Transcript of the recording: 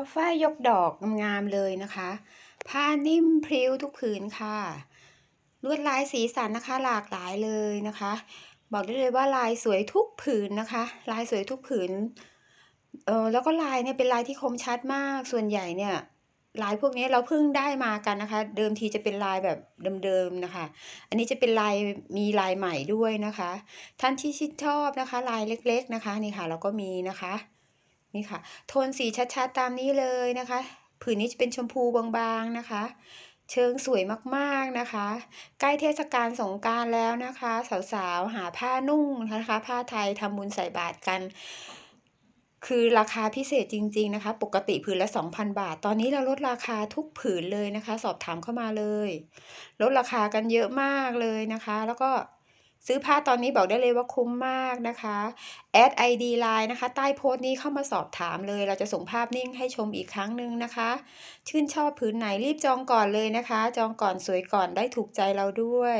ผ้าฝ้ายยกดอกงามๆเลยนะคะ ผ้านิ่มพริ้วทุกผืนค่ะ ลวดลายสีสันนะคะหลากหลายเลยนะคะ บอกได้เลยว่าลายสวยทุกผืนนะคะ ลายสวยทุกผืนเออแล้วก็ลายเนี่ยเป็นลายที่คมชัดมาก ส่วนใหญ่เนี่ยลายพวกนี้เราเพิ่งได้มากันนะคะ เดิมทีจะเป็นลายแบบเดิมๆนะคะ อันนี้จะเป็นลายมีลายใหม่ด้วยนะคะ ท่านที่ชื่นชอบนะคะ ลายเล็กๆนะคะนี่ค่ะ เราก็มีนะคะ นี่ค่ะ โทนสีชัดๆตามนี้เลยนะคะ ผืนนี้จะเป็นชมพูบางๆนะคะ เชิงสวยมากๆนะคะ ใกล้เทศกาลสงการแล้วนะคะ สาวๆ หาผ้านุ่งนะคะ ผ้าไทยทำบุญใส่บาตรกัน คือราคาพิเศษจริง ๆนะคะ ปกติผืนละ 2,000 บาท ตอนนี้เราลดราคาทุกผืนเลยนะคะ สอบถามเข้ามาเลย ลดราคากันเยอะมากเลยนะคะ แล้วก็ ซื้อผ้าตอนนี้บอกได้เลยว่าคุ้มมากนะคะแอด ID Line นะคะ ใต้โพสต์นี้เข้ามาสอบถามเลย เราจะส่งภาพนิ่งให้ชมอีกครั้งหนึ่งนะคะ ชื่นชอบผืนไหนรีบจองก่อนเลยนะคะ จองก่อนสวยก่อนได้ถูกใจเราด้วย